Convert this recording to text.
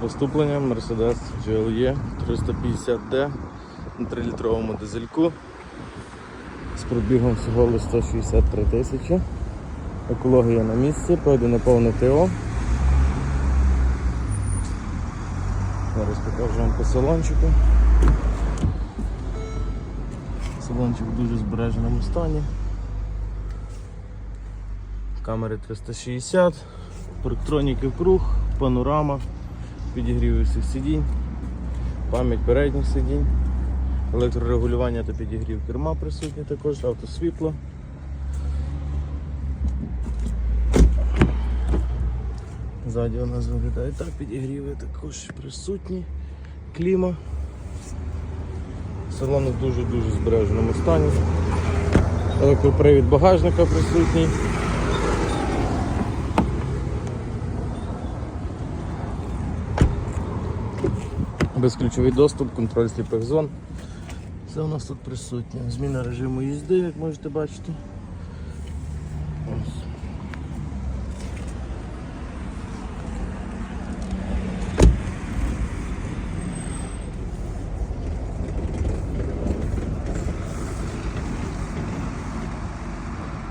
Поступлення Mercedes GLE 350D на 3-літровому дизельку з пробігом всього лише 163 тисячі. Екологія на місці, пройдено повне ТО. Зараз покажу вам по салончику. Салончик в дуже збереженому стані. Камери 360, парктроніки круг, панорама, підігрів усіх сидінь, пам'ять передніх сидінь, електрорегулювання та підігрів керма присутні також, автосвітло. Ззаді у нас виглядає так, підігріви також присутні, кліма. Салон в дуже-дуже збереженому стані. Електропривід багажника присутній. Безключовий доступ, контроль сліпих зон. Це у нас тут присутнє. Зміна режиму їзди, як можете бачити. Ось.